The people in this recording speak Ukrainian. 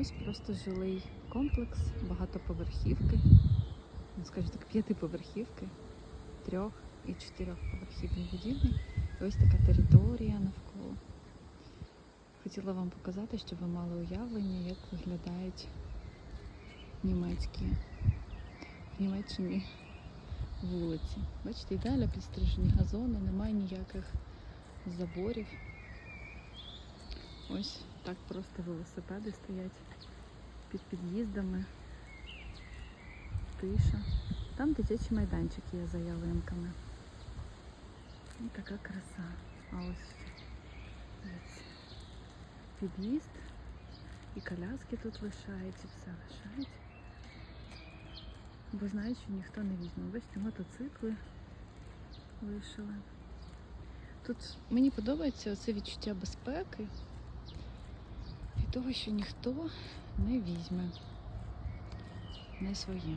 Ось просто жилий комплекс, багатоповерхівки. Ну, скажімо так, п'ятиповерхівки, трьох і чотирьохповерхівні будівлі. І ось така територія навколо. Хотіла вам показати, щоб ви мали уявлення, як виглядають німецькі в Німеччині вулиці. Бачите, ідеально підстрижені газони, немає ніяких заборів. Ось так просто велосипеди стоять під під'їздами. Тиша. Там дитячий майданчик є за ялинками. І така краса. А ось під'їзд. І коляски тут лишають, і все лишають. Бо знають, що ніхто не візьме. Бачите, мотоцикли лишили. Тут мені подобається оце відчуття безпеки і того, що ніхто не візьме не своє.